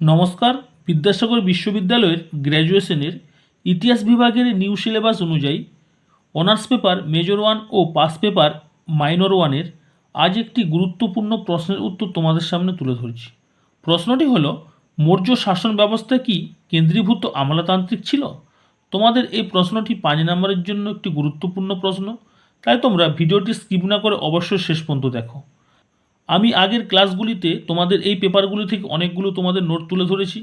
নমস্কার, বিদ্যাসাগর বিশ্ববিদ্যালয়ের গ্র্যাজুয়েশনের ইতিহাস বিভাগের নিউ সিলেবাস অনুযায়ী অনার্স পেপার মেজর ওয়ান ও পাস পেপার মাইনর ওয়ানের আজ একটি গুরুত্বপূর্ণ প্রশ্নের উত্তর তোমাদের সামনে তুলে ধরছি। প্রশ্নটি হল, মৌর্য শাসন ব্যবস্থা কি কেন্দ্রীভূত আমলাতান্ত্রিক ছিল? তোমাদের এই প্রশ্নটি পাঁচ নম্বরের জন্য একটি গুরুত্বপূর্ণ প্রশ্ন, তাই তোমরা ভিডিওটি স্কিপ না করে অবশ্যই শেষ পর্যন্ত দেখো। আমি আগের ক্লাসগুলিতে তোমাদের এই পেপারগুলি থেকে অনেকগুলো তোমাদের নোট তুলে ধরেছি।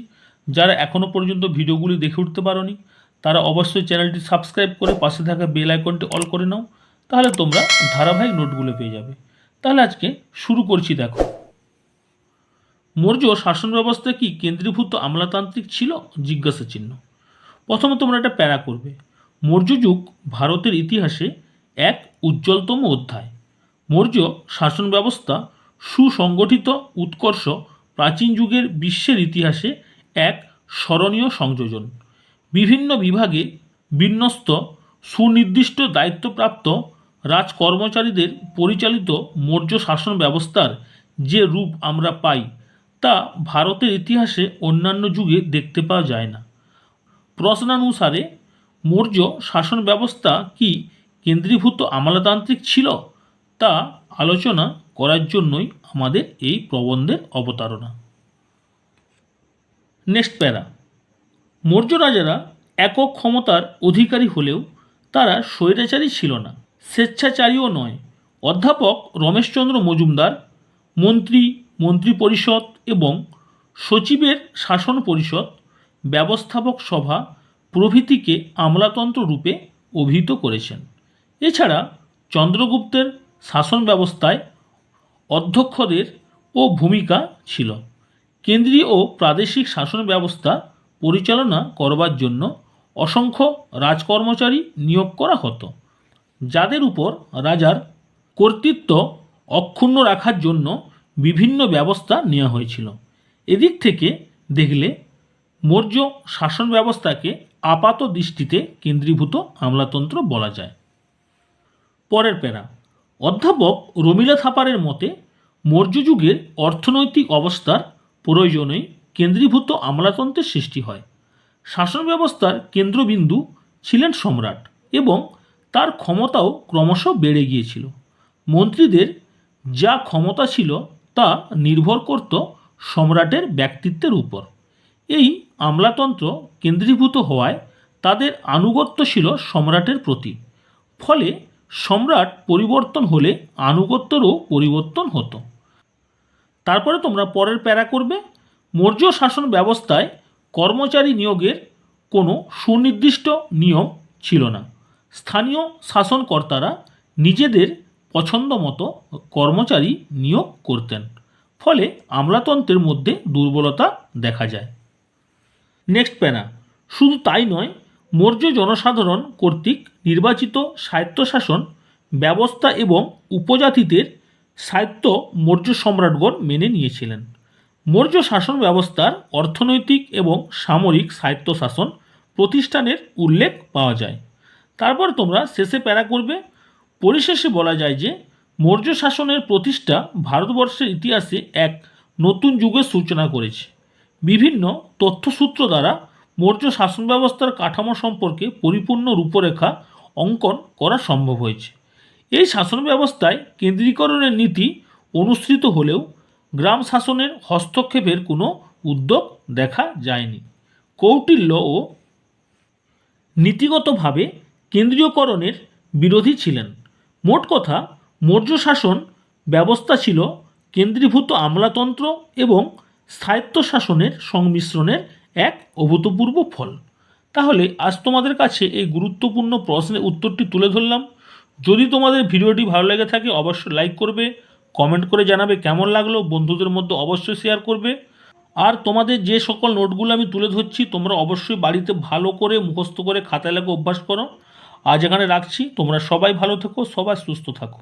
যারা এখনও পর্যন্ত ভিডিওগুলি দেখে উঠতে পারোনি, তারা অবশ্যই চ্যানেলটি সাবস্ক্রাইব করে পাশে থাকা বেল আইকনটি অল করে নাও, তাহলে তোমরা ধারাবাহিক নোটগুলো পেয়ে যাবে। তাহলে আজকে শুরু করছি দেখো। মৌর্য শাসন ব্যবস্থা কি কেন্দ্রীভূত আমলাতান্ত্রিক ছিল? জিজ্ঞাসা চিহ্ন। প্রথমে তোমরা একটা প্যারা করবে। মৌর্য যুগ ভারতের ইতিহাসে এক উজ্জ্বলতম অধ্যায়। মৌর্য শাসন ব্যবস্থা সুসংগঠিত উৎকর্ষ প্রাচীন যুগের বিশ্বের ইতিহাসে এক স্মরণীয় সংযোজন। বিভিন্ন বিভাগে বিন্যস্ত সুনির্দিষ্ট দায়িত্বপ্রাপ্ত রাজকর্মচারীদের পরিচালিত মৌর্য শাসন ব্যবস্থার যে রূপ আমরা পাই, তা ভারতের ইতিহাসে অন্যান্য যুগে দেখতে পাওয়া যায় না। প্রশ্নানুসারে, মৌর্য শাসন ব্যবস্থা কি কেন্দ্রীভূত আমলাতান্ত্রিক ছিল? তা আলোচনা করার জন্যই আমাদের এই প্রবন্ধের অবতারণা। নেক্সট প্যারা। মৌর্য রাজারা একক ক্ষমতার অধিকারী হলেও তারা স্বৈরাচারী ছিল না, স্বেচ্ছাচারীও নয়। অধ্যাপক রমেশচন্দ্র মজুমদার, মন্ত্রী মন্ত্রী পরিষদ এবং সচিবের শাসন পরিষদ ব্যবস্থাপক সভা প্রভৃতিকে আমলাতন্ত্র রূপে অভিহিত করেছেন। এছাড়া চন্দ্রগুপ্তের শাসন ব্যবস্থায় অধ্যক্ষদের ও ভূমিকা ছিল। কেন্দ্রীয় ও প্রাদেশিক শাসন ব্যবস্থা পরিচালনা করবার জন্য অসংখ্য রাজকর্মচারী নিয়োগ করা হতো, যাদের উপর রাজার কর্তৃত্ব অক্ষুণ্ণ রাখার জন্য বিভিন্ন ব্যবস্থা নেওয়া হয়েছিল। এদিক থেকে দেখলে মৌর্য শাসন ব্যবস্থাকে আপাত দৃষ্টিতে কেন্দ্রীভূত আমলাতন্ত্র বলা যায়। পরের প্যারা, অধ্যাপক রমিলা থাপারের মতে মৌর্য যুগের অর্থনৈতিক অবস্থার প্রয়োজনেই কেন্দ্রীভূত আমলাতন্ত্রের সৃষ্টি হয়। শাসন ব্যবস্থার কেন্দ্রবিন্দু ছিলেন সম্রাট এবং তার ক্ষমতাও ক্রমশ বেড়ে গিয়েছিল। মন্ত্রীদের যা ক্ষমতা ছিল তা নির্ভর করত সম্রাটের ব্যক্তিত্বের উপর। এই আমলাতন্ত্র কেন্দ্রীভূত হওয়ায় তাদের আনুগত্য ছিল সম্রাটের প্রতি। ফলে সম্রাট পরিবর্তন হলে আনুগত্যরও পরিবর্তন হতো। তারপরে তোমরা পরের প্যারা করবে। মৌর্য শাসন ব্যবস্থায় কর্মচারী নিয়োগের কোনো সুনির্দিষ্ট নিয়ম ছিল না। স্থানীয় শাসনকর্তারা নিজেদের পছন্দ মতো কর্মচারী নিয়োগ করতেন। ফলে আমলাতন্ত্রের মধ্যে দুর্বলতা দেখা যায়। নেক্সট প্যারা। শুধু তাই নয়, মৌর্য জনসাধারণ কর্তৃক নির্বাচিত স্বায়ত্তশাসন ব্যবস্থা এবং উপজাতিদের সাহিত্য মৌর্য সম্রাটগণ মেনে নিয়েছিলেন। মৌর্য শাসন ব্যবস্থার অর্থনৈতিক এবং সামরিক স্বায়ত্তশাসন প্রতিষ্ঠানের উল্লেখ পাওয়া যায়। তারপর তোমরা শেষে প্যারা করবে। পরিশেষে বলা যায় যে, মৌর্য শাসনের প্রতিষ্ঠা ভারতবর্ষের ইতিহাসে এক নতুন যুগের সূচনা করেছে। বিভিন্ন তথ্যসূত্র দ্বারা মৌর্য শাসন ব্যবস্থার কাঠামো সম্পর্কে পরিপূর্ণ রূপরেখা অঙ্কন করা সম্ভব হয়েছে। এই শাসন ব্যবস্থায় কেন্দ্রীকরণের নীতি অনুসৃত হলেও গ্রাম শাসনের হস্তক্ষেপের কোনো উদ্যোগ দেখা যায়নি। কৌটিল্য ও নীতিগতভাবে কেন্দ্রীয়করণের বিরোধী ছিলেন। মোট কথা, মৌর্য শাসন ব্যবস্থা ছিল কেন্দ্রীভূত আমলাতন্ত্র এবং স্থায়িত্বশাসনের সংমিশ্রণের এক অভূতপূর্ব ফল। তাহলে আজ তোমাদের কাছে এই গুরুত্বপূর্ণ প্রশ্নের উত্তরটি তুলে ধরলাম। যদি তোমাদের ভিডিওটি ভালো লেগে থাকে, অবশ্যই লাইক করবে কমেন্ট করে জানাবে কেমন লাগল, বন্ধুদের মধ্যে অবশ্যই শেয়ার করবে। আর তোমাদের যে সকল নোটগুলো আমি তুলে ধরছি, তোমরা অবশ্যই বাড়িতে ভালো করে মুখস্থ করে খাতায় লাগে অভ্যাস করো। আজ এখানে রাখছি, তোমরা সবাই ভালো থেকো, সবাই সুস্থ থাকো।